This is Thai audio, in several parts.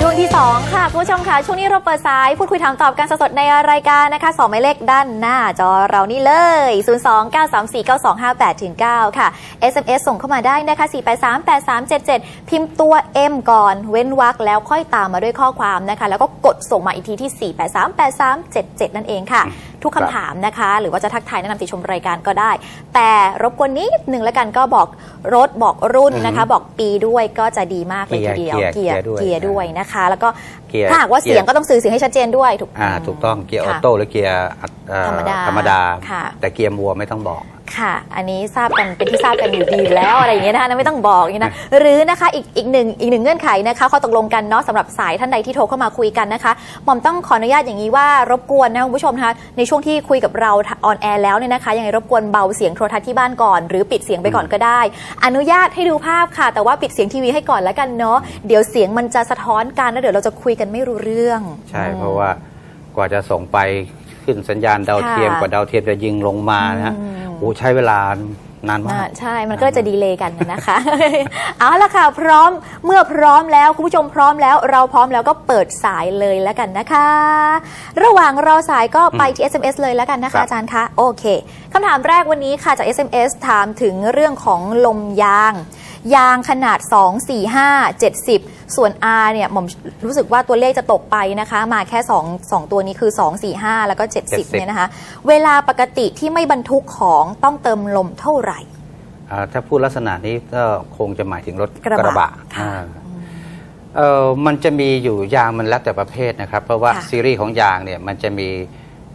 ช่วงที่ 2 ค่ะคุณผู้ชมค่ะ ช่วงนี้เราเปิดสาย พูดคุยถามตอบกันสดๆในรายการนะคะสองหมายเลขด้านหน้าจอเรานี่เลย 0 2 9 3 4 9 2 5 8ถึง9ค่ะ SMS ส่งเข้ามาได้นะคะ 4838377 พิมพ์ตัว M ก่อน เว้นวรรคแล้วค่อยตามมาด้วยข้อความนะคะ แล้วก็กดส่งมาอีกทีที่ 4838377 นั่นเองค่ะทุกคำถามนะคะ หรือว่าจะทักทายแนะนำติชมรายการก็ได้ แต่รบกวนนิดหนึ่งแล้วกันก็บอกรถบอกรุ่นนะคะ บอกปีด้วยก็จะดีมากเลยทีเดียวเกียร์เกียร์เกียร์ด้วยเกียร์ด้วยนะคะ แล้วก็เกียร์ถ้าหากว่าเสียงก็ต้องสื่อเสียงให้ชัดเจนด้วยถูกอ่าถูกต้องเกียร์ออค่ะโต้หรือเกียร์อัตเอ่อธรรมดาธรรมดาค่ะแต่เกียร์มัวไม่ต้องบอก ค่ะ อันนี้ทราบกันเป็นที่ทราบกันอยู่ดีอยู่แล้วอะไรอย่างเงี้ยนะคะไม่ต้องบอกอย่างนี้นะหรือนะคะอีกอีกหนึ่งอีกหนึ่งเงื่อนไขนะคะข้อตกลงกันเนาะสำหรับสายท่านใดที่โทรเข้ามาคุยกันนะคะหม่อมต้องขออนุญาตอย่างนี้ว่ารบกวนนะคุณผู้ชมนะคะในช่วงที่คุยกับเราออนแอร์แล้วเนี่ยนะคะยังไงรบกวนเบาเสียงโทรทัศน์ที่บ้านก่อน หรือปิดเสียงไปก่อนก็ได้ อนุญาตให้ดูภาพค่ะ แต่ว่าปิดเสียงทีวีให้ก่อนแล้วกันเนาะเดี๋ยวเสียงมันจะสะท้อนกันแล้วเดี๋ยวเราจะคุยกันไม่รู้เรื่องใช่อืมเพราะว่ากว่าจะส่งไปขึ้นสัญญาณดาวเทียมค่ะกว่าดาวเทียมจะยิงลงมานะฮะอืม โอ้ใช้เวลานานมาอ่ากใช่ มันก็จะดีเลย์กันนะคะ เอาละค่ะ พร้อมเมื่อพร้อมแล้ว คุณผู้ชมพร้อมแล้ว เราพร้อมแล้วก็เปิดสายเลยแล้วกันนะคะ ระหว่างรอสายก็ไปที่ SMS เลยแล้วกันนะครัคะบอาจารย์คะ โอเคคำถามแรกวันนี้ค่ะจาก SMS ถามถึงเรื่องของลมยาง ยางขนาด 2 4 5 70 ส่วน R เนี่ยหม่อมรู้สึกว่าตัวเลขจะตกไปนะคะ มาแค่ 2 2 ตัวนี้คือ 2 4 5 แล้วก็70 เนี่ยนะคะ เวลาปกติที่ไม่บรรทุกของต้องเติมลมเท่าไหร่ อ่าถ้าพูดลักษณะนี้ก็คงจะหมายถึงรถกระบะค่ะอ่าเออมันจะมีอยู่ยางมันแล้วแต่ประเภทนะครับ เพราะว่าค่ะซีรีส์ของยางเนี่ยมันจะมี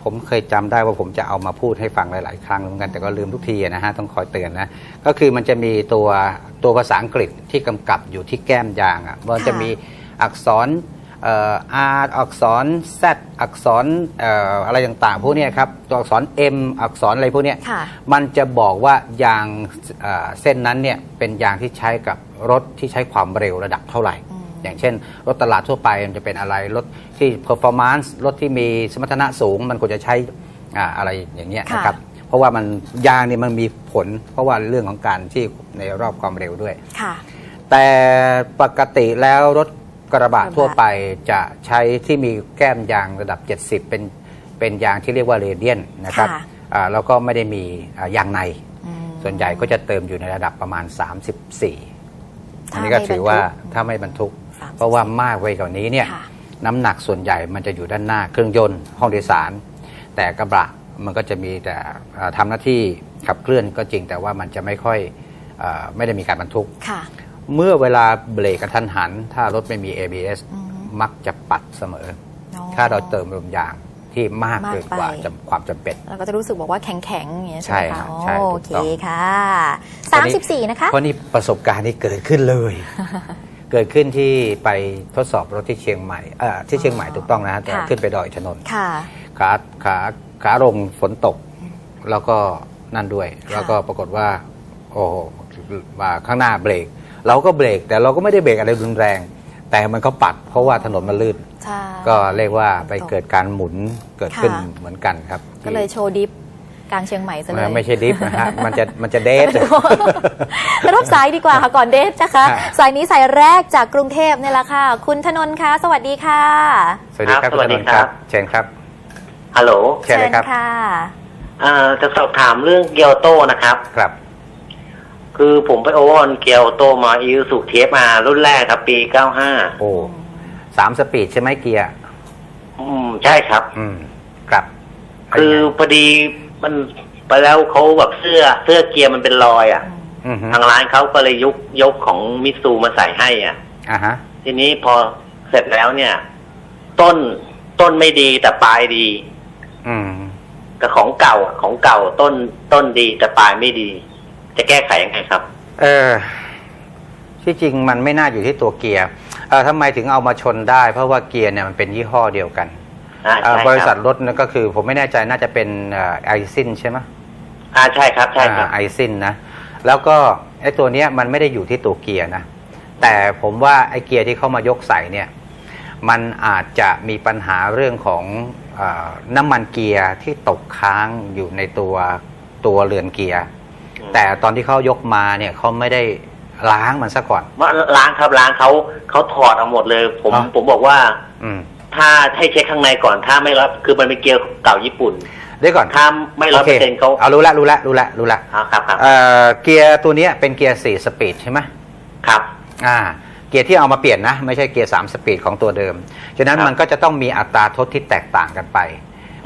ผมเคยจำได้ว่าผมจะเอามาพูดให้ฟังหลาย ๆ ครั้งเหมือนกันแต่ก็ลืมทุกทีนะฮะต้องคอยเตือนนะก็คือมันจะมีตัวตัวภาษาอังกฤษที่กำกับอยู่ที่แก้มยางอะมันจะมีอักษรเอ่อ R อักษร Z อักษรเอ่ออะไรต่างๆพวกเนี้ยครับตัวอักษร M อักษรอะไรพวกเนี้ยค่ะมันจะบอกว่ายางเอ่อเส้นนั้นเนี่ยเป็นยางที่ใช้กับรถที่ใช้ความเร็วระดับเท่าไหร่ อืมอย่างเช่น รถตลาดทั่วไปมันจะเป็นอะไร รถที่ performance รถที่มีสมรรถนะสูง มันควรจะใช้อ่าอะไรอย่างเงี้ยค่ะ นะครับ เพราะว่ามันยางเนี่ยมันมีผล เพราะว่าเรื่องของการที่ในรอบความเร็วด้วย ค่ะ แต่ปกติแล้วรถกระบะกระบะ ทั่วไปจะใช้ที่มีแก้มยางระดับ 70 เป็นเป็นยางที่เรียกว่าเรเดียนนะครับค่ะ อ่าแล้วก็ไม่ได้มีอ่ายางใน อืม ส่วนใหญ่ก็จะเติมอยู่ในระดับประมาณ 34 อันนี้ก็ถ้าไม่ถือว่าบรรทุกถ้าไม่บรรทุก34 เพราะว่ามากไปกว่านี้เนี่ยค่ะน้ำหนักส่วนใหญ่มันจะอยู่ด้านหน้าเครื่องยนต์ห้องโดยสาร แต่กระบะมันก็จะมีแต่อ่าทำหน้าที่ขับเคลื่อนก็จริงแต่ว่ามันจะไม่ค่อยอาไม่ได้มีการบรรทุกค่ะเมื่อเวลาเบรกกระทันหัน ถ้ารถไม่มี ABS อืมมักจะปัดเสมออ๋อถ้าเราเติมลมยางที่มากมากเกินกว่าไปจำความจำเป็นเราก็จะรู้สึกบอกว่าแข็งๆอย่างเงี้ยใช่ไหมใช่ครัคะบใช่โอถูกเคต้องค่ะตอนนี้34 นะคะเพราะนี่ประสบการณ์ที่เกิดขึ้นเลย เกิดขึ้นที่ไปทดสอบรถที่เชียงใหม่เอ่อที่เชียงใหม่ถูกต้องนะฮะแต่ค่ะ ขึ้นไปดอยถนนค่ะ ขาขาขาลงฝนตก แล้วก็นั่นด้วย แล้วก็ปรากฏว่า โอ้โหมาข้างหน้าเบรก เราก็เบรก แต่เราก็ไม่ได้เบรกอะไรรุนแรง แต่มันก็ปัด เพราะว่าถนนมันลื่น ใช่ ก็เรียกว่าไปเกิดการหมุนเกิดขึ้นค่ะ เหมือนกันครับ ก็เลยโชว์ดิฟ กลางเชียงใหม่ซะเลเอ่อยไม่ใช่ดิฟนะฮะมันจะมันจะเดทไปรับสายดีกว่าค่ะก่อนเดทนะคะค่ะสายนี้สายแรกจากกรุงเทพเนี่ยแหละค่ะ คุณธนนท์คะสวัสดีค่ะ สวัสดีครับครับสวัสดีณธนนท์ครับ เชิญครับฮัลโหลเชิญเลยครับค่ะอ่าจะสอบถามเรื่องเกียวโตนะครับครับ คือผมไปโอเวอร์ฮอลเกียวโตมาอีสุเทปมารุ่นแรกครับปี95โอ้สามสปีดใช่ไหมเกียร์อืมใช่ครับ อืมครับ คือพอดี มันไปแล้วเขาแบบเสื้อเสื้อเกียร์มันเป็นรอยอะอืมฮึทางร้านเขาก็เลยยกยกของมิตซูมาใส่ให้อะอ่าฮะ ทีนี้พอเสร็จแล้วเนี่ย ต้นต้นไม่ดีแต่ปลายดี อืมกับของเก่าอะของเก่าต้นต้นดีแต่ปลายไม่ดี จะแก้ไขยังไงครับ เออที่จริงมันไม่น่าอยู่ที่ตัวเกียร์เออทำไมถึงเอามาชนได้ เพราะว่าเกียร์เนี่ยมันเป็นยี่ห้อเดียวกันอ่าเอ่อใช่ บริษัทครถนั่นก็คือผมไม่แน่ใจน่าจะเป็นไอซินใช่ไหมอ่าใช่ครับใช่ครับไอซินนะแล้วก็ไอตัวเนี้ยมันไม่ได้อยู่ที่ตัวเกียร์นะแต่ผมว่าไอเกียร์ที่เข้ามายกใส่เนี่ยมันอาจจะมีปัญหาเรื่องของเออน้ำมันเกียร์ที่ตกค้างอยู่ในตัวตัวเรือนเกียร์อืมแต่ตอนที่เขายกมาเนี่ยเขาไม่ได้เล้างมันซะก่อนว่าล้างครับล้างเขาเขาถอดเอาหมดเลย ผมอ๋อผมบอกว่า อืม ถ้าให้เช็คข้างในก่อนถ้าไม่รับคือมันเป็นเกียร์เก่าญี่ปุ่นเดี๋ยวก่อนถ้าไม่ร้อยเปอร์เซ็นต์เขาเอารู้ละรู้ละรู้ละรู้ละอ่าครับครับเอ่อเกียร์ตัวเนี้ยเป็นเกียร์4สปีดใช่ไหมครับอ่าเกียร์ที่เอามาเปลี่ยนนะ ไม่ใช่เกียร์3สปีดของตัวเดิมฉะนั้นครับมันก็จะต้องมีอัตราทดที่แตกต่างกันไป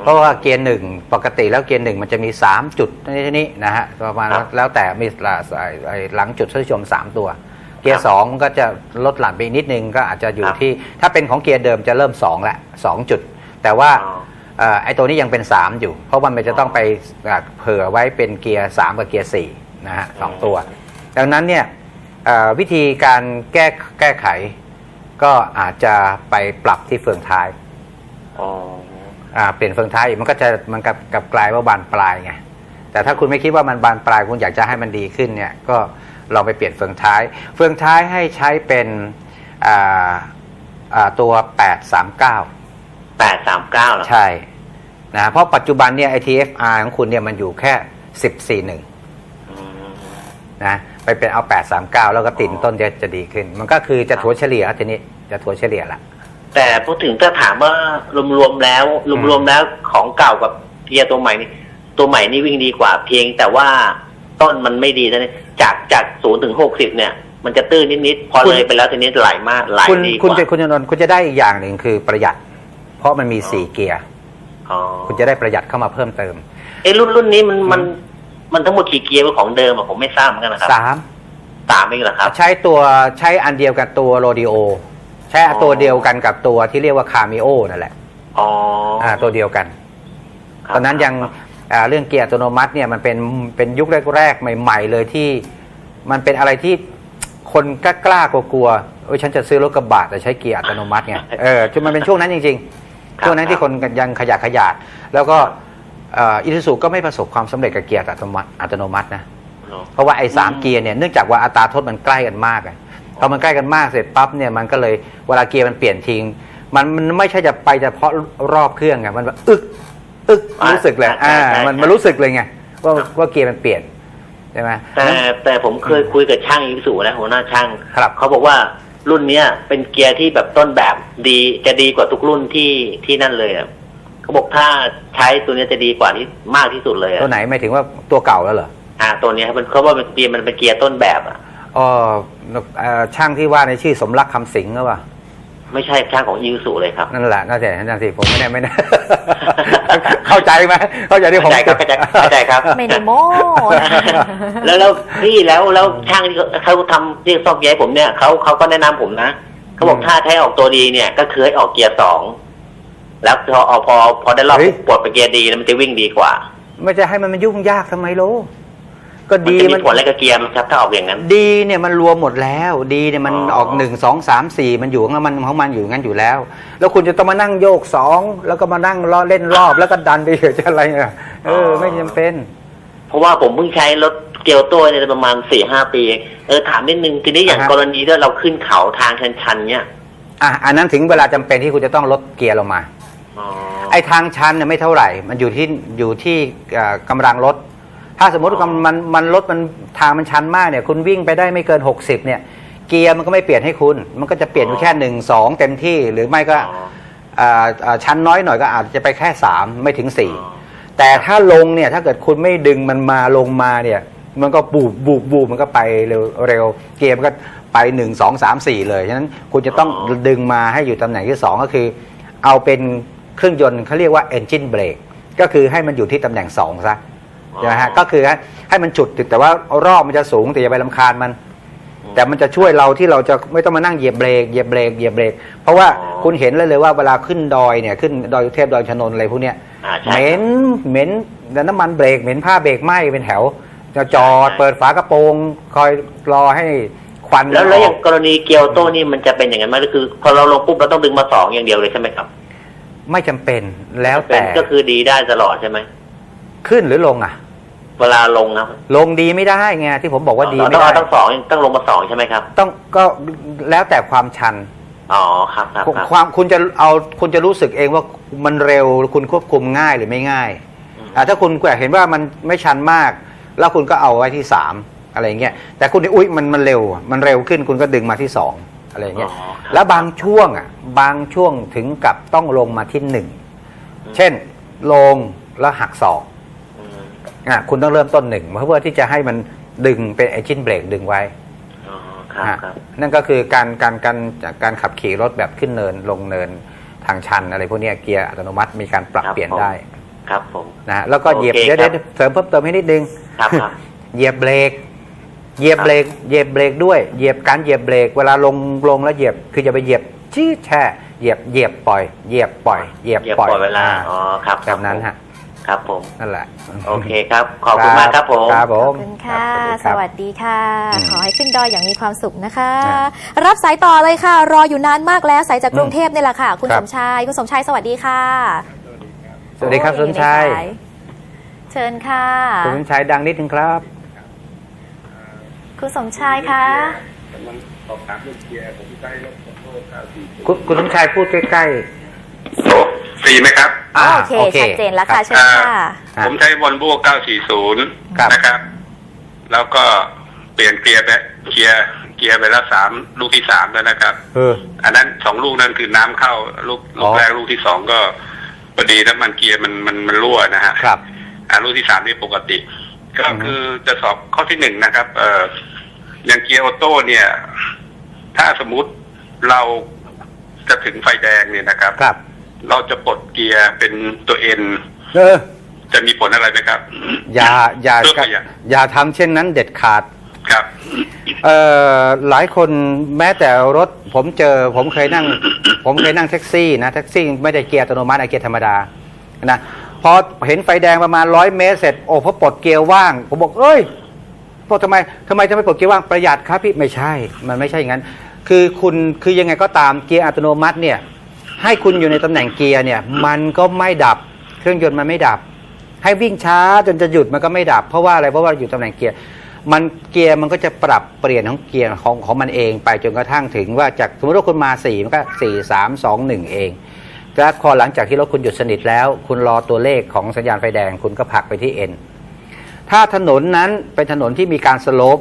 เพราะว่าเกียร์หนึ่งปกติแล้วเกียร์หนึ่งมันจะมี 3 จุดนี้นี้นะฮะประมาณครับแล้วแต่มีหลายไอ้หลังจุดท่านผู้ชม3ตัวเกียครัร์บสองมันก็จะลดหลั่นไปนิดนึงก็อาจจะอยู่ครับที่ ถ้าเป็นของเกียร์เดิมจะเริ่ม2ละ2จุด แต่ว่าอ๋อเอ่อไอ้ตัวนี้ยังเป็น 3 อยู่ เพราะว่ามันจะต้องไปอ่าเผื่อไว้เป็นเกียร์ 3 กับเกียร์4นะฮะสองตัว ดังนั้นเนี่ยเอ่อวิธีการแก้แก้ไข ก็อาจจะไปปรับที่เฟืองท้ายอ๋ออ่าเปลี่ยนเฟืองท้ายอีกมันก็จะมันกับกับกลายว่าบานปลายไงแต่ถ้าคุณไม่คิดว่ามันบานปลายคุณอยากจะให้มันดีขึ้นเนี่ยก็ ลองไปเปลี่ยนเฟืองท้าย เฟืองท้ายให้ใช้เป็นอ่าอ่าตัว 839แปดสามเก้าเหรอใช่นะเพราะปัจจุบันเนี่ย ITFR ของคุณเนี่ยมันอยู่แค่ 141อืมนะไปเป็นเอา 839 แล้วก็ติดต้นจะจะดีขึ้น มันก็คือจะถัวเฉลี่ยทีนี้จะถัวเฉลี่ยละแต่พูดถึงถ้าถามว่ารวมๆแล้วรวมๆแล้วของเก่ากับเกียร์ตัวใหม่นี่ตัวใหม่นี่วิ่งดีกว่าเพียงแต่ว่า ต้นมันไม่ดีนะจากจากศูนย์ถึงหกสิบเนี่ย มันจะตื้นนิดๆพอคุณเลยไปแล้วทีนี้ไหลมากไหลคุณดีกคุณว่าจะคุณจะนนท์คุณจะได้อีกอย่างหนึ่งคือประหยัด เพราะมันมี4เกียร์อ๋อคุณจะได้ประหยัดเข้ามาเพิ่มเติมเอ้รุ่นรุ่นนี้มันมันมันทั้งหมดกี่เกียร์เป็นของเดิมอะผมไม่ทราบเหมือนกันนะครับสามสามเองเหรอครับ ใช้ตัวใช้อันเดียวกับตัวโรดิโอใช้อ๋อตัวเดียวกันกับตัวที่เรียกว่าคาเมโอนั่นแหละอ๋ออ่าตัวเดียวกัน ครับตอนนั้นยังอ่า เรื่องเกียร์อัตโนมัติเนี่ยมันเป็นเป็นยุคแรกๆใหม่ ๆ เลยที่มันเป็นอะไรที่คนกล้ากล้ากลัวๆเอ้ยฉันจะซื้อรถกระบะแต่ใช้เกียร์อัตโนมัติไงเออช่วงมันเป็นช่วงนั้นจริง ๆ ช่วงนั้นที่คนยังขยะแขยาดแล้วก็อิซูซูก็ไม่ประสบความสำเร็จกับเกียร์อัตโนมัติอัตโนมัตินะเนอะเพราะว่าไอ้สามอืมเกียร์เนี่ยเนื่องจากว่าอัตราโทษมันใกล้กันมากอะพอมันใกล้กันมากเสร็จปั๊บเนี่ยมันก็เลยเวลาเกียร์มันเปลี่ยนทิ้งมันมันไม่ใช่จะไปเฉพาะรอบเครื่องไงมันแบบ อึกอึกรู้สึกเลยอ่ามันมันรู้สึกเลยไงว่าว่าเกียร์มันเปลี่ยนใช่ไหม แต่แต่ผมเคยคุยกับช่างยูสูนะหัวหน้าช่างครับเขาบอกว่ารุ่นเนี้ย เป็นเกียร์ที่แบบต้นแบบดีจะดีกว่าทุกรุ่นที่ที่นั่นเลยอะเขาบอกถ้าใช้ตัวเนี้ยจะดีกว่าที่มากที่สุดเลยอะตัวไหนหมายถึงว่าตัวเก่าแล้วเหรออ่าตัวเนี้ยมันเขาว่าเป็นเกียร์มันเป็นเกียร์ต้นแบบอะ อ๋อเอ่อช่างที่ว่าในชื่อสมรักคำสิงหรือเปล่า ไม่ใช่ช่างของยูสูเลยครับนั่นแหละน่าจะนั่นสิผมไม่แน่ไม่แน่เข้าใจไหมเข้าใจที่ผมเข้าใจครับเข้าใจเข้าใจครับไม่ได้โม้แล้วแล้วพี่แล้วแล้วช่างที่เขาเขาทำที่ซ่อมเกียร์ให้ผมเนี่ยเขาเขาก็แนะนำผมนะเขาบอกอืมถ้าใช้ออกตัวดีเนี่ย ก็คือให้ออกเกียร์สองแล้วพอเอาพอพอได้รอบเฮ้ยปลดไปเกียร์ดีแล้วมันจะวิ่งดีกว่า ไม่จะให้มันมันยุ่งยากทำไมโล ก็มันดีจะมีมันผลอะไรกับเกียร์มันครับถ้าออกอย่างนั้น ดีเนี่ยมันรวมหมดแล้ว ดีเนี่ยมันอ๋อ ออกหนึ่งสองสามสี่มันอยู่ของมันของมันอยู่งั้นอยู่แล้ว แล้วคุณจะต้องมานั่งโยกสองแล้วก็มานั่งล้อเล่นรอบแล้วก็ดันไปเฉยจะอะไรอะเออไม่จำเป็น เพราะว่าผมเพิ่งใช้รถเกียวตัวเนี่ยประมาณสี่ห้าปีเองเออถามนิดนึงทีนี้อย่างอ่าฮะ กรณีที่เราขึ้นเขาทางชันๆเนี่ยอะอันนั้นถึงเวลาจำเป็นที่คุณจะต้องลดเกียร์ลงมา อ๋อไอ้ทางชันเนี่ยไม่เท่าไหร่ มันอยู่ที่อยู่ที่เอ่อกำลังรถ ถ้าสมมติว่ามันมันรถมันทางมันชันมากเนี่ย คุณวิ่งไปได้ไม่เกิน 60 เนี่ย เกียร์มันก็ไม่เปลี่ยนให้คุณ มันก็จะเปลี่ยนอยู่แค่หนึ่งสองเต็มที่หรือไม่ก็อ๋อเอ่อเอ่อชั้นน้อยหน่อยก็อาจจะไปแค่ 3 ไม่ถึงอ๋อ4แต่ถ้าลงเนี่ยถ้าเกิดคุณไม่ดึงมันมาลงมาเนี่ยมันก็บูบบูบบูบมันก็ไปเร็วเร็วเกมมันก็ไป1 2 3 4 เลยฉะนั้นคุณจะต้องดึงมาให้อยู่ตำแหน่งที่ 2 ก็คือ เอาเป็นเครื่องยนต์เขาเรียกว่า engine brake ก็คือให้มันอยู่ที่ตำแหน่ง2ซะ ใช่ไหมฮะก็คือให้ให้มันจุดแต่ว่ารอบมันจะสูงแต่อย่าไปลำคาญมัน แต่มันจะช่วยเราที่เราจะไม่ต้องมานั่งเหยียบเบรกเหยียบเบรกเหยียบเบรกเพราะว่าอ๋อ คุณเห็นเลยเลยว่าเวลาขึ้นดอยเนี่ยขึ้นดอยสุเทพดอยชนนอะไรพวกเนี้ย อ่าใช่เหม็นเหม็นแล้วน้ำมันเบรกเหม็นผ้าเบรกไหม้เป็นแถวจะจอดใช่ เปิดฝากระโปรงคอยรอให้ควันแล้วแล้วอออย่างกกรณีเกียวโต้นี่มันจะเป็นอย่างนั้นไหมก็คือ พอเราลงปุ๊บเราต้องดึงมาสองอย่างเดียวเลยใช่ไหมครับไม่จำเป็นแล้วเป็แต่นก็คือดีได้ตลอดใช่ไหมขึ้นหรือลงอะ เวลาลงนะลงดีไม่ได้ไงที่ผมบอกว่าดีเราไม่ต้องได้เอาทั้งสองต้องลงมาสองใช่ไหมครับ ต้องก็แล้วแต่ความชันอ๋อครับครับครับความคุณจะเอาคุณจะรู้สึกเองว่ามันเร็วคุณควบคุมง่ายหรือไม่ง่ายอืมอ่าถ้าคุณเห็นว่ามันไม่ชันมาก แล้วคุณก็เอาไว้ที่สามอะไรเงี้ยแต่คุณนี่อุ้ยมันมันเร็ว มันเร็วขึ้นคุณก็ดึงมาที่สองอะไรเงี้ยอ๋อครับแล้วบางช่วงอะบางช่วงถึงกับต้องลงมาที่หนึ่งเช่นลงแล้วหักศอก อืมอะคุณต้องเริ่มต้นหนึ่งเพื่อที่จะให้มันดึงเป็นไอชิ้นเบรกดึงไว้อ๋อครับฮะครับนั่นก็คือการการการการขับขี่รถแบบขึ้นเนินลงเนินทางชันอะไรพวกเนี้ยเกียร์อัตโนมัติมีการปรับครับเปลี่ยนผมได้ ครับผมนะฮะแล้วก็เหยียบโอเคเดี๋ยวครัเดี๋ยบวเสริมเพิ่มเติมให้นิดนึงครับครับเหยียบเบรกเหยียบครับเบรกเหยียบเบรกด้วยเหยียบการเหยียบเบรกเวลาลงลงแล้วเหยียบคือจะไปเหยียบชี้แช่เหยียบเหยียบปล่อยเหยียบปล่อยเหยียบอย่าปล่อยปล่อยเวลาอ่อ๋อครับแบบนั้นฮะ ครับผม นั่นแหละโอเคครับ ขอบคุณมากครับผม ครับผขอบมคุณค่ะครับสวัสดีค่ะ อืมขอให้ขึ้นดอยอย่างมีความสุขนะคะครับรับสายต่อเลยค่ะ รออยู่นานมากแล้วสายจากกรุงอืมเทพนี่แหละค่ะ คุณครัสบ มชาย คุณสมชายสวัสดีค่ะสวัสดีครับโอ้สมชายอในสเชิญค่ะ คุณสมชายดังนิดนึงครับ คุณสมชายคะมันสอบถามเรื่องเกียร์ผมใช้รถโต้เก้าสี่คุณคุณสมชายพูดใกล้โอ้ ฟรีไหมครับๆอ่าโอเค ชัดเจนแล้วค่ะรับเชิญค่ะครับผมใช้วอลโว่940ครับนะครับ แล้วก็เปลี่ยนเกียร์ไปเกียร์เกียร์ไปแล้วสามลูกที่สามแล้วนะครับ เออ อันนั้นสองลูกนั้นคือน้ำเข้าลูกอ๋ลูอกแรกลูกที่สองก็พอดีน้ำมันเกียร์มันมันมันรั่วนะฮะ ครับ อ่าลูกที่สามนี่ปกติ ก็อือฮึคือจะสอบข้อที่หนึ่งนะครับ เอ่ออย่างเกียร์ออโต้เนี่ย ถ้าสมมุติเราจะถึงไฟแดงเนี่ยนะครับ ครับ เราจะปลดเกียร์เป็นตัวเอ็นเออ จะมีผลอะไรไหมครับ อย่าอย่าเพื่อประหยัด อย่าทำเช่นนั้นเด็ดขาด ครับ เอ่อหลายคนแม้แต่รถผมเจอ ผมเคยนั่ง ผมเคยนั่งแท็กซี่นะแท็กซี่ไม่ได้เกียร์อัตโนมัติอะเกียร์ธรรมดานะพอเห็นไฟแดงประมาณร้อยเมตรเสร็จโอ้พอปลดเกียร์ว่าง ผมบอกเอ้ยบอกทำไมทำไมจะไม่ปลดเกียร์ว่างประหยัดครับพี่ไม่ใช่ มันไม่ใช่อย่างนั้น คือคุณคือยังไงก็ตามเกียร์อัตโนมัติเนี่ย ให้คุณอยู่ในตำแหน่งเกียร์เนี่ย มันก็ไม่ดับ เครื่องยนต์มันไม่ดับ ให้วิ่งช้าจนจะหยุดมันก็ไม่ดับ เพราะว่าอะไรเพราะว่าอยู่ตำแหน่งเกียร์มันเกียร์มันก็จะปรับเปลี่ยนของเกียร์ของของมันเองไปจนกระทั่งถึงว่าจากสมมติว่าคุณมา4มันก็4 3 2 1 เองแล้วพอหลังจากที่รถคุณหยุดสนิทแล้ว คุณรอตัวเลขของสัญญาณไฟแดงคุณก็ผลักไปที่ N ถ้าถนนนั้นเป็นถนนที่มีการสโลป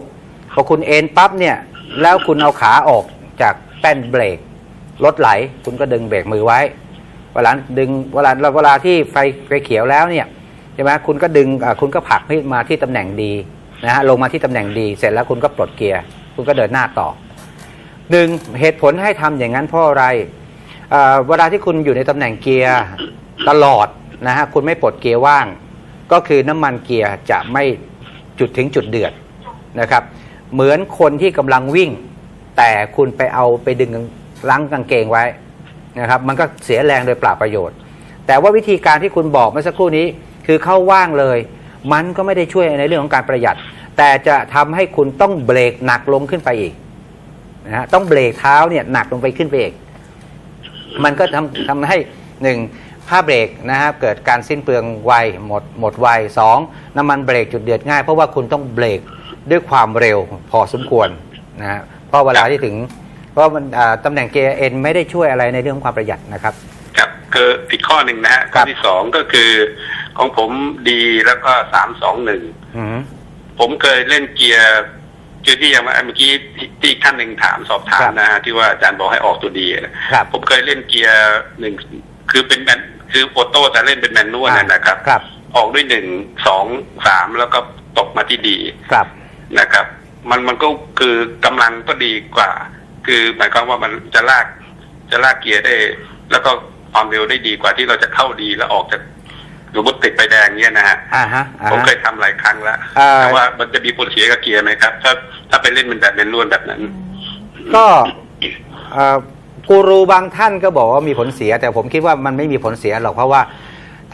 พอคุณเอ็นปั๊บเนี่ยแล้วคุณเอาขาออกจากแป้นเบรก รถไหล คุณก็ดึงเบรกมือไว้เวลาดึงเวลาเวลาที่ไฟไฟเขียวแล้วเนี่ยใช่ไหมคุณก็ดึงคุณก็ผลักให้มาที่ตำแหน่งดีนะฮะลงมาที่ตำแหน่งดี เสร็จแล้วคุณก็ปลดเกียร์ คุณก็เดินหน้าต่อหนึ่งเหตุผลให้ทำอย่างนั้นเพราะอะไรเเวลาที่คุณอยู่ในตำแหน่งเกียร์ตลอดนะฮะคุณไม่ปลดเกียร์ว่าง ก็คือน้ำมันเกียร์จะไม่จุดถึงจุดเดือดนะครับ เหมือนคนที่กำลังวิ่ง แต่คุณไปเอาไปดึง ล้างกางเกงไว้นะครับ มันก็เสียแรงโดยเปล่าประโยชน์ แต่ว่าวิธีการที่คุณบอกเมื่อสักครู่นี้ คือเข้าว่างเลย มันก็ไม่ได้ช่วยในเรื่องของการประหยัด แต่จะทำให้คุณต้องเบรกหนักลงขึ้นไปอีกนะฮะต้องเบรกเท้าเนี่ยหนักลงไปขึ้นไปอีกมันก็ทำทำให้หนึ่งผ้าเบรกนะครับเกิดการสิ้นเปลืองไวหมดหมดไวสองน้ำมันเบรกจุดเดือดง่าย เพราะว่าคุณต้องเบรกด้วยความเร็วพอสมควรนะฮะเพราะเวลาที่ถึง เพราะมันอ่าตำแหน่งเกียร์เอ็นไม่ได้ช่วยอะไรในเรื่องของความประหยัดนะครับ ครับคืออีกข้อหนึ่งนะฮะครัข้อบที่สองก็คือของผมดีแล้วก็สามสองหนึ่งอืมผมเคยเล่นเกียร์เกียร์ที่ยังว่าเมื่อกี้ที่ที่ท่านหนึ่งถามสอบถามนะฮะที่ว่าอาจารย์บอกให้ออกตัวดีนะครับผมเคยเล่นเกียร์หนึ่งคือเป็นแมนคือออโต้แต่เล่นเป็นแมนนวลนะนะครับครับ ออกด้วยหนึ่งสองสามแล้วก็ตกมาที่ดีครับนะครับ มันมันก็คือกำลังก็ดีกว่า คือหมายความว่ามันจะลากจะลากเกียร์ได้ แล้วก็ความเร็วได้ดีกว่าที่เราจะเข้าดีแล้วออกจากสมมติติดไฟแดงเนี่ยนะฮะอ่าฮะอ่าผมฮะเคยทำหลายครั้งแล้วเอ่อแต่ว่ามันจะมีผลเสียกับเกียร์ไหมครับ ถ้าถ้าไปเล่นเป็นแบบแมนนวลแบบนั้น ก็เอ่อกูรูบางท่านก็บอกว่ามีผลเสีย แต่ผมคิดว่ามันไม่มีผลเสียหรอกเพราะว่า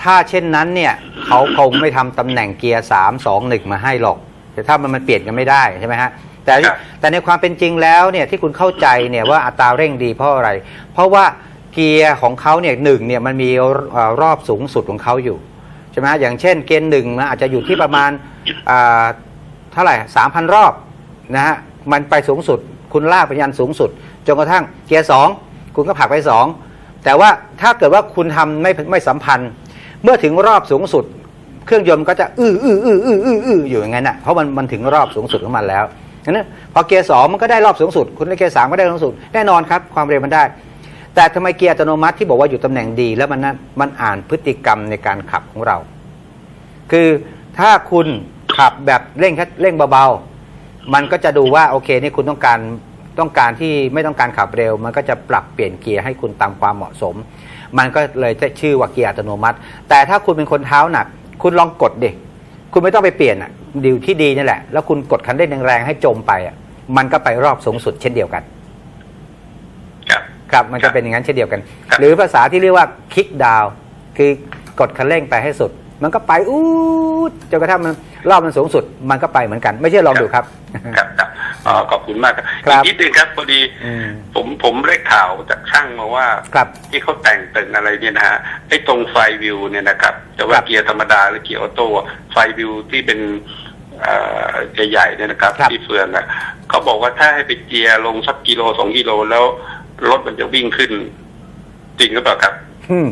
ถ้าเช่นนั้นเนี่ย เขาคงไม่ทำตำแหน่งเกียร์สามสองหนึ่งมาให้หรอกแต่ถ้ามันมันเปลี่ยนกันไม่ได้ใช่ไหมฮะ แต่ครับแต่ในความเป็นจริงแล้วเนี่ยที่คุณเข้าใจเนี่ยว่าอัตราเร่งดีเพราะอะไร เพราะว่าเกียร์ของเขาเนี่ยหนึ่งเนี่ยมันมีเอ่อรอบสูงสุดของเขาอยู่ใช่ไหมฮะอย่างเช่นเกียร์หนึ่งนะอาจจะอยู่ที่ประมาณอ่าเท่าไหร่สามพันรอบนะฮะมันไปสูงสุด คุณลากไปยันสูงสุดจนกระทั่งเกียร์สองคุณก็ผลักไปสองแต่ว่าถ้าเกิดว่าคุณทำไม่ไม่สัมพันธ์ เมื่อถึงรอบสูงสุด เครื่องยนต์มันก็จะอื้ออื้ออื้ออื้ออื้ออื้ออยู่อย่างนั้นอะเพราะมันมันถึงรอบสูงสุดของมันแล้ว นั้นพอเกียร์สองมันก็ได้รอบสูงสุด คุณเล่นเกียร์สามก็ได้รอบสูงสุดแน่นอนครับความเร็วมันได้ แต่ทำไมเกียร์อัตโนมัติที่บอกว่าอยู่ตำแหน่งดี แล้วมันนั่นมันอ่านพฤติกรรมในการขับของเรา คือถ้าคุณขับแบบเร่งแค่เร่งเบาๆ มันก็จะดูว่าโอเคนี่คุณต้องการต้องการที่ไม่ต้องการขับเร็ว มันก็จะปรับเปลี่ยนเกียร์ให้คุณตามความเหมาะสม มันก็เลยจะชื่อว่าเกียร์อัตโนมัติ แต่ถ้าคุณเป็นคนเท้าหนัก คุณลองกดดิ คุณไม่ต้องไปเปลี่ยนอะดีลที่ดีนี่แหละ แล้วคุณกดคันเร่งแรงๆให้จมไปอะ มันก็ไปรอบสูงสุดเช่นเดียวกัน ครับครับมันจะเป็นอย่างนั้นเช่นเดียวกันครับหรือภาษาที่เรียกว่าคลิกดาวคือกดคันเร่งไปให้สุด มันก็ไปอู้ดจนกระทั่งมันรอบมันสูงสุด มันก็ไปเหมือนกัน ไม่เชื่อลองดูครับ ครับครับ อ๋อขอบคุณมากครับครัอีบกนิดนึงครับพอดีอืมผมผมได้ข่าวจากช่างมาว่าครับที่เขาแต่งตึงอะไรเนี่ยนะฮะไอ้ตรงไฟวิวเนี่ยนะครับแต่ว่าครับเกียร์ธรรมดาหรือเกียร์ออโต้อะไฟวิวที่เป็นเอ่อใหญ่ๆเนี่ยนะครับ ครับ ที่เฟืองอะเขาบอกว่าถ้าให้ไปเกียร์ลงสักกิโลสองกิโลแล้วรถมันจะวิ่งขึ้น จริงหรือเปล่าครับ อืม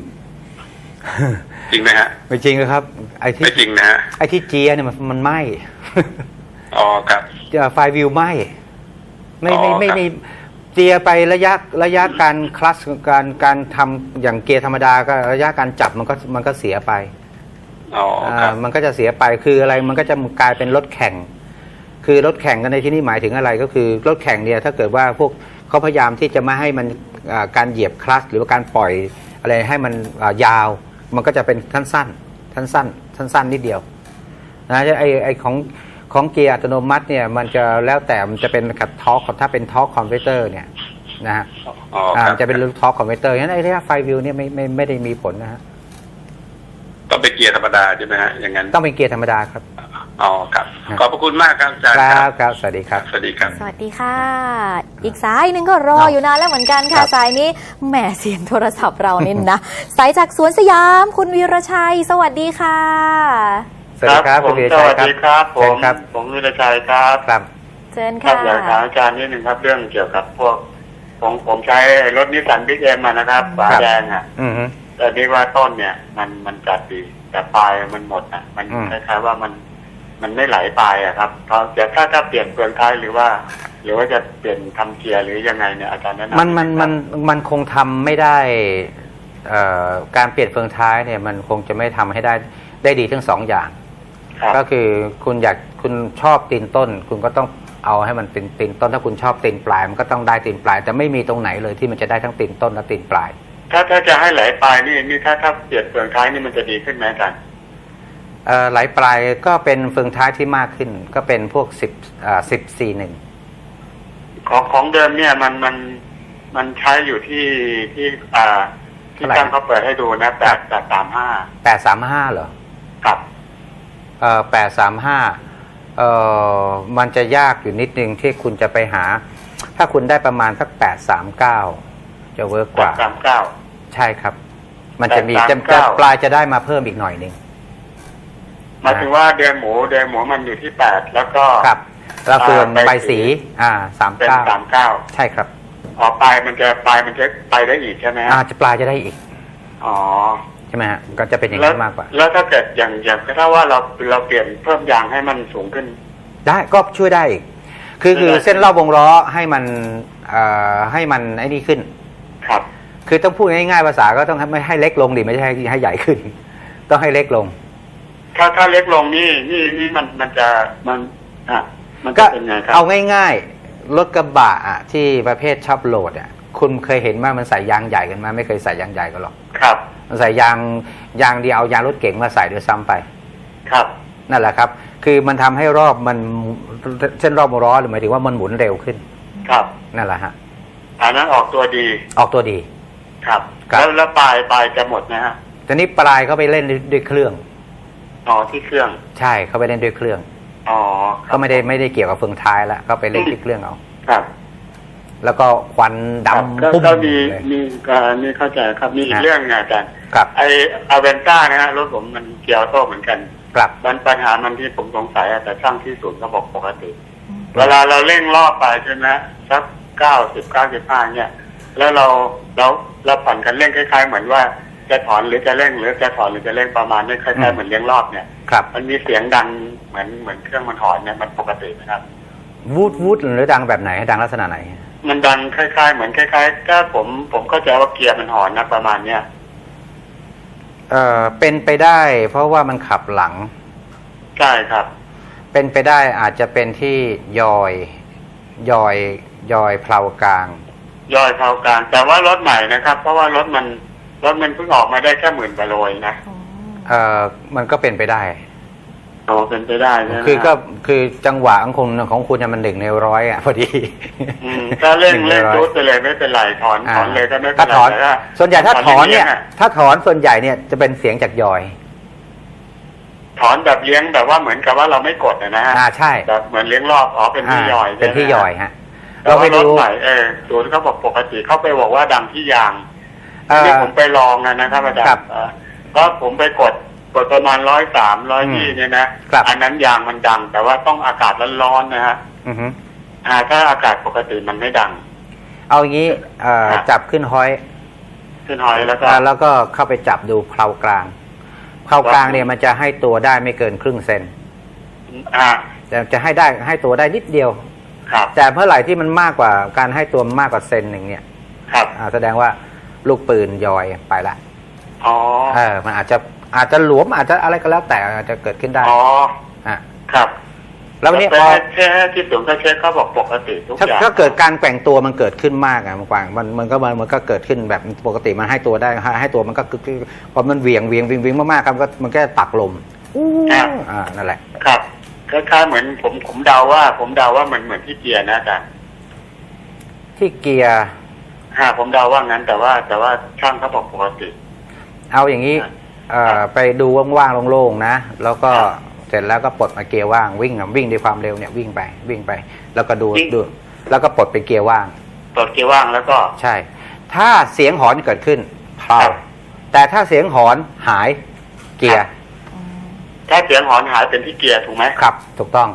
จริงไหมฮะ ไม่จริงนะครับ ไอ้ที่ไม่จริงนะฮะไอ้ที่เจียเนี่ยมันมันไหม้ อ๋อครับไฟวิวไหม้ไม่ไม่อ๋อไม่ครับไม่เจียไประยะระยะการคลัสการการทำอย่างเกียร์ธรรมดาก็ระยะการจับมันก็มันก็เสียไปอ๋อครัอ่าบมันก็จะเสียไปคืออะไรมันก็จะกลายเป็นรถแข่ง คือรถแข่งกันในที่นี้หมายถึงอะไรก็คือรถแข่งเนี่ยถ้าเกิดว่าพวกเขาพยายามที่จะไม่ให้มันอ่าการเหยียบคลัตชหรือว่าการปล่อยอะไรให้มันอ่ายาว มันก็จะเป็นสั้นๆสั้นๆสั้นๆนิดเดียวนะไอไอของ ของเกียร์อัตโนมัติเนี่ยมันจะแล้วแต่มันจะเป็นกับทอร์กถ้าเป็นทอร์กคอมพิวเตอร์เนี่ยนะฮะอ๋ออ่าครับมันจะเป็นทอร์กคอมพิวเตอร์งั้นไอ้ระยะไฟวิวเนี่ยไม่ไม่ไม่ได้มีผลนะฮะต้องเป็นเกียร์ธรรมดาใช่ไหมฮะอย่างนั้นต้องเป็นเกียร์ธรรมดาครับอ๋อครับครับขอบพระคุณมากครับอาจารย์คครัรับบครับสวัสดีครับสวัสดีครับ สวัสดีค่ะ อีกสายหนึ่งก็รอครับอยู่นานแล้วเหมือนกันครัค่ะบสายนี้แหมเสียงโทรศัพท์เรานี่นะสายจากสวนสยามคุณวีรชัย สวัสดีค่ะ สวัสดีครับผคุณมวีรสชัยวัสครับดีครับผเชิมญครับผมวิรชัยครับครับเชิญครัค่ะบอยากถามอาจารย์นิดหนึ่งครับเรื่องเกี่ยวกับพวกผมผมใช้รถนิสสันบิ๊กเอ็มนะครับฝาครับแดงอะอือฮึแต่นี่ว่าต้นเนี่ย มันมันจัดดีแต่ปลายมันหมดอะ มันอืมคล้ายๆว่ามันมันไม่ไหลปลายอะครับเขาจะถ้าถ้าเปลี่ยนเปลืองท้ายหรือว่า หรือว่าจะเปลี่ยนทำเกียร์หรือยังไงเนี่ยอาจารย์แนะนำมันมันหมันครับมันคงทำไม่ได้เอ่อการเปลี่ยนเฟืองท้ายเนี่ยมันคงจะไม่ทำให้ได้ได้ดีทั้งสองอย่างครับ ก็คือคุณอยากคุณชอบตีนต้น คุณก็ต้องเอาให้มันเป็นตีนต้น ถ้าคุณชอบตีนปลายมันก็ต้องได้ตีนปลาย แต่ไม่มีตรงไหนเลยที่มันจะได้ทั้งตีนต้นและตีนปลาย ถ้าถ้าจะให้ไหลปลายนี่นี่ถ้าถ้าเปลี่ยนเปลืองท้ายนี่มันจะดีขึ้นไหมอาจารย์เอ่อไหลปลายก็เป็นเฟืองท้ายที่มากขึ้น ก็เป็นพวกสิบสิบสี่หนึ่งของของเดิมเนี่ยมันมันมันใช้อยู่ที่ที่อ่าที่เท่าไหร่ตั้งเขาเปิดให้ดูนะแปดแปดสามห้าแปดสามห้าเหรอครับเอ่อ แปดสามห้าเอ่อมันจะยากอยู่นิดนึงที่คุณจะไปหา ถ้าคุณได้ประมาณสักแปดสามเก้าจะเวิร์กกว่าสามเก้าใช่ครับ มันจะมีจะ839จะปลายจะได้มาเพิ่มอีกหน่อยหนึ่งหมายถึงว่าเดือนหมูเดือนหมูมันอยู่ที่แปดแล้วก็ครับแล้วส่วนอ่าใบใบสีสี อ่าสามเป็นเก้าสามเก้าใช่ครับอ๋อปลายมันจะปลายมันจะไปได้อีกใช่ไหมฮะอาจะปลายจะได้อีก อ๋อ ใช่ไหมฮะก็จะเป็นอย่างแล้วนี้นมากกว่า แล้วถ้าเกิดอย่างอย่างถ้าว่าเราเราเปลี่ยนเพิ่มยางให้มันสูงขึ้น ได้ก็ช่วยได้อีกคือคือได้เส้นรอบวงล้อให้มันเอ่อให้มันไอ้นี่ขึ้น ครับ คือต้องพูดง่ายๆภาษาก็ต้องให้ไม่ให้เล็กลงดิไม่ใช่ให้ให้ใหญ่ขึ้น ต้องให้เล็กลง ถ้าถ้าเล็กลงนี่นี่นี่มันมันจะมันอะมันจะก็เป็นไงครับเอาง่ายๆรถกระบะอะที่ประเภทชอบโหลดอะคุณเคยเห็นว่ามันใส่ยางใหญ่กันไหมาไม่เคยใส่ยางใหญ่กันหรอก ครับมัน ใส่ยางยางเดียวเอายางรถเก๋งมาใส่ด้วยซ้ำไป ครับ นั่นแหละครับ คือมันทำให้รอบมันเส้นรอบวงล้อหรือหมายถึงว่ามันหมุนเร็วขึ้น ครับ นั่นแหละฮะอันนั้นออกตัวดี ออกตัวดี ครับครับแล้วแล้วปลายปลายจะหมดนะฮะตอนนี้ปลายเขาไปเล่นด้วยด้วยเครื่องอ๋อที่เครื่อง ใช่เขาไปเล่นด้วยเครื่องอ๋อคก็รับไม่ได้ไม่ได้เกี่ยวกับเฟืองท้ายแล้วก็ไปเล่นที่เครื่องเอา ครับ แล้วก็ควันครับดำก็ปุ้มก็มีเลย มีก็นี่เข้าใจครับมีอีกฮะเรื่องไงอาจารย์ครับไออเวนต้านะฮะรถผมมันเกียร์ออโต้เหมือนกันกลับ มันปัญหามันที่ผมสงสัยอะแต่ช่างที่ศูนย์เขาบอกปกติ เวลาเราเร่งรอบไปใช่ไหมสักเก้าสิบเก้าสิบห้าเนี่ย แล้วเราเราเราผ่อนกันเร่งคล้ายๆ เหมือนว่าจะถอนหรือจะเร่งหรือจะถอนหรือจะเร่งประมาณนี้คล้ายๆเหมือนเลี้ยงรอบเนี่ย ครับ มันมีเสียงดังเหมือนเหมือนเครื่องมันถอนเนี่ยมันปกติไหมครับ วูดวูดหรือดังแบบไหนดังลักษณะไหน มันดังคล้ายๆ เหมือนคล้ายๆก็ผมผมเข้าใจว่าเกียร์มันหอนนะประมาณเนี้ยเอ่อเป็นไปได้ เพราะว่ามันขับหลัง ใช่ครับ เป็นไปได้อาจจะเป็นที่ยอยยอยยอยเพลากลางย่อยเท่ากันแต่ว่ารถใหม่นะครับ เพราะว่ารถมันรถมันเพิ่งออกมาได้แค่หมื่นกว่าโลเองนะเอ่อมันก็เป็นไปได้ โอ้เป็นไปได้ใช่ไหมคือก็คือจังหวะของคุณของคุณเนี่ยมันหนึ่งในร้อยอะพอดีอืมถ้าเร่งหเร่งในร้อยรูดไปเลยไม่เป็นไรถอนถอนเลยก็ไม่เป็นถ้าไรถอนแต่ถ้าส่วนใหญ่ถ้าถอนเนี่ยลี้งะถ้าถอนส่วนใหญ่เนี่ยจะเป็นเสียงจากยอยถอนแบบเลี้ยงแบบว่าเหมือนกับว่าเราไม่กดนะฮะอ่าใช่แบบเหมือนเลี้ยงรอบอ๋อเป็นที่ย่อยาเป็นที่ใช่ไหมยอยฮะแต่เราว่าไปรดูถใหม่เออศูนย์เขาบอกปกติเขาไปบอกว่าดังที่ยางเอ่อที่ผมไปลองอะนะครับอาจารครับย์เอ่อก็ผมไปกด กดประมาณร้อยสามร้อยยี่อืมเนี่ยนะครับอันนั้นยางมันดัง แต่ว่าต้องอากาศร้อนๆนะฮะอือฮึอ่าถ้าอากาศปกติมันไม่ดัง เอาอย่างนี้เอ่อครับ จับขึ้นห้อยขึ้นหอยแล้วก็ อ่าแล้วก็เข้าไปจับดูเพลากลางเพลากลางเนี่ยมันจะให้ตัวได้ไม่เกินครึ่งเซนอ่าแต่จะให้ได้ให้ตัวได้นิดเดียว ครับแต่เมื่อไหร่ที่มันมากกว่าการให้ตัวมากกว่าเซนหนึ่งเนี่ยครับอ่าแสดงว่าลูกปืนยอยไปละ อ๋อเออมันอาจจะ อาจจะหลวมอาจจะอะไรก็แล้วแต่อาจจะเกิดขึ้นได้อ๋ออะครับ แล้ววันนี้ไปพอแค่ที่ศูนย์เขาเช็คเขาบอกปกติทุกถ้าอย่างถ้าเกิดการแกว่งตัวมันเกิดขึ้นมากอะมันกว่างมันมันก็มันมันก็เกิดขึ้นแบบปกติมันให้ตัวได้ ให้ให้ตัวมันก็คือพอมันเหวี่ยงเหวี่ยงเหวี่ยงเหวี่ยงมากๆครับก็มันก็ตักลมครับอ่านั่นแหละ ครับคล้ายๆเหมือนผมผมเดาว่า ผมเดาว่ามันเหมือนที่เกียร์นะอาจารย์ที่เกียร์ฮะผมเดาว่างั้นแต่ว่าแต่ว่าช่างเขาบอกปกติ เอาอย่างนี้ครับเอ่อ ไปดูว่างๆโล่งๆนะ แล้วก็ครับเสร็จแล้วก็ปลดมาเกียร์ว่างวิ่งอะวิ่งด้วยความเร็วเนี่ยวิ่งไปวิ่งไป แล้วก็ดูวิ่งดู แล้วก็ปลดเป็นเกียร์ว่างปลดเกียร์ว่างแล้วก็ใช่ ถ้าเสียงหอนเกิดขึ้นเพลาครับแต่ถ้าเสียงหอนหายเกียร์ถ้าเสียงหอนหายเป็นที่เกียร์ถูกไหมครับ ถูกต้อง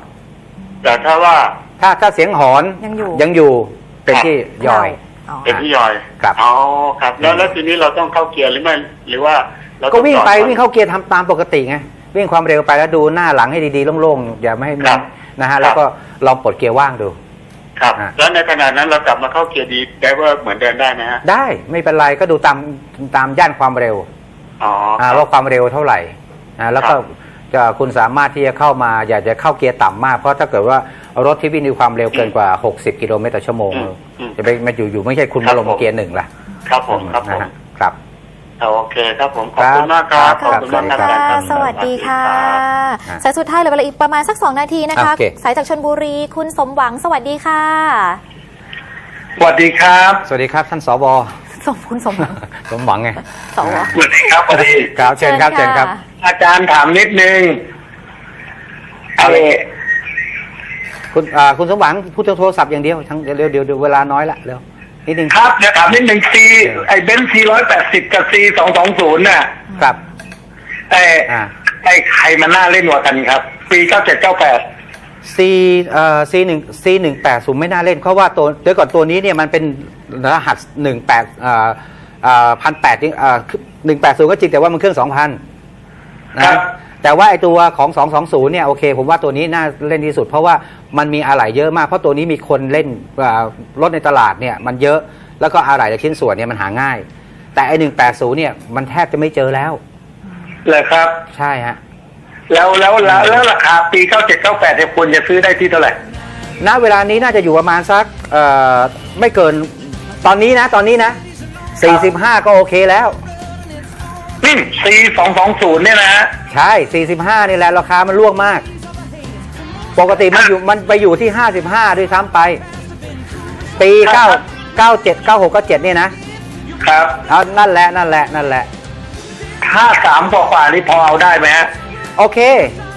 แต่ถ้าว่าถ้าถ้าเสียงหอนยังอยู่ยังอยู่เป็นครับที่ยอยอ๋อเป็นที่ยอยครับอ๋อครับ แล้วแล้วทีนี้เราต้องเข้าเกียร์หรือไม่หรือว่าเรา ก็ต้องวิ่งไปจอดก่อนวิ่งเข้าเกียร์ทำตามปกติไงวิ่งความเร็วไปแล้วดูหน้าหลังให้ดีๆโล่งๆอย่าไม่ให้มัครันบนะฮะครับแล้วก็ลองปลดเกียร์ว่างดู ครับอะแล้วในขณะนั้นเรากลับมาเข้าเกียร์ดีได้ว่าเหมือนเดินได้ไหมฮะได้ไม่เป็นไรก็ดูตามตามย่านความเร็วอ๋ออ่าครับว่าความเร็วเท่าไหร่อ่าแล้วก็ครับจะคุณสามารถที่จะเข้ามาอยากจะเข้าเกียร์ต่ำมาก เพราะถ้าเกิดว่ารถที่วิ่งด้วยความเร็วเกินกว่า 60 กิโลเมตรต่อชั่วโมงอืมอืมจะไปมาอยู่อยู่ไม่ใช่คุณครัมาบลงผมเกียร์หนึ่งล่ะครับผมครับผนะมฮะครับ โอเคครับผม ขอบคุณมากครับครับขอบคุณมากครับค่ะอาจารย์ครับสวัสดีค่ะอะ สายสุดท้ายเหลือเวลาอีกประมาณสัก2นาทีนะคะโอเคสายจากชนบุรีคุณสมหวังสวัสดีค่ะ สวัสดีครับ สวัสดีครับท่านสวสมคุณสมหวังสมหวังไงสวสวัสดีครับสวัสดีครับเชิญครับเชิญครับะอาจารย์ถามนิดนึงไอ้คุณอ่าคุณสมหวังพูดโทรศัพท์อย่างเดียวทั้งเดี๋ยวเดี๋ยวเดี๋ยวเวลาน้อยละเร็ว นิดนึงครับเดี๋ยวถามนิดนึงซีไอ้เบนซ์ซีร้อยแปดสิบกับซีสองสองศูนย์น่ะครับไอ้อ่าไอ้ใครมันน่าเล่นกว่ากันครับปีเก้าเจ็ดเก้าแปด C เอ่อ C หนึ่ง C หนึ่งแปดศูนย์ไม่น่าเล่น เพราะว่าตัวเดี๋ยวก่อนตัวนี้เนี่ยมันเป็นรหัสหนึ่งแปดเอ่อเอ่อพันแปดจริงเอ่อหนึ่งแปดศูนย์ก็จริงแต่ว่ามันเครื่องสองพันนะ แต่ว่าไอตัวของสองสองศูนย์เนี่ยโอเค ผมว่าตัวนี้น่าเล่นที่สุด เพราะว่ามันมีอะไหล่เยอะมาก เพราะตัวนี้มีคนเล่นอ่ารถในตลาดเนี่ยมันเยอะแล้วก็อะไหล่ในชิ้นส่วนเนี่ยมันหาง่าย แต่ไอหนึ่งแปดศูนย์เนี่ยมันแทบจะไม่เจอแล้วเลยครับ ใช่ฮะแล้วแล้วแล้วแล้วราคาปีเก้าเจ็ดเก้าแปดเนี่ยควรจะซื้อได้ที่เท่าไหร่ณเวลานี้น่าจะอยู่ประมาณสักเอ่อไม่เกินตอนนี้นะ ตอนนี้นะ 45 ก็โอเคแล้วนี่ ซีสองสองศูนย์เนี่ยนะฮะ ใช่ 45 นี่แหละ ราคามันล่วงมาก ปกติมันอยู่มันไปอยู่ที่ 55 ด้วยซ้ำไป ปี9 97 96 97เนี่ยนะครับ เอานั่นแหละนั่นแหละนั่นแหละ ถ้าสามกว่าๆนี่พอเอาได้ไหมฮะ โอเค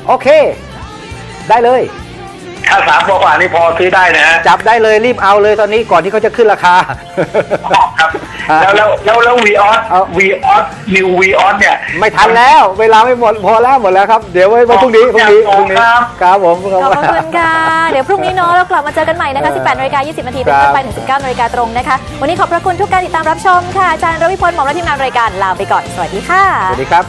โอเค ได้เลย ถ้าสามกว่าๆนี่พอซื้อได้นะฮะจับได้เลยรีบเอาเลยตอนนี้ก่อนที่เขาจะขึ้นราคาครับแล้วแล้วแล้วแล้ววีออสเอาวีออสนิววีออสเนี่ย ไม่ทันแล้ว เวลาไม่หมดพอแล้วหมดแล้วครับ เดี๋ยวไว้ไว้พรุ่งนี้พรุ่งนี้พรุ่งนี้ครับครับผมขอบพระคุณค่ะ เดี๋ยวพรุ่งนี้เนาะเรากลับมาเจอกันใหม่นะคะ 18นาฬิกา20นาทีเป็นต้นไปถึง 19นาฬิกาตรงนะคะ วันนี้ขอบพระคุณทุกการติดตามรับชมค่ะ อาจารย์รวิพลหมอมและทีมงานรายการลาไปก่อน สวัสดีค่ะ สวัสดีครับ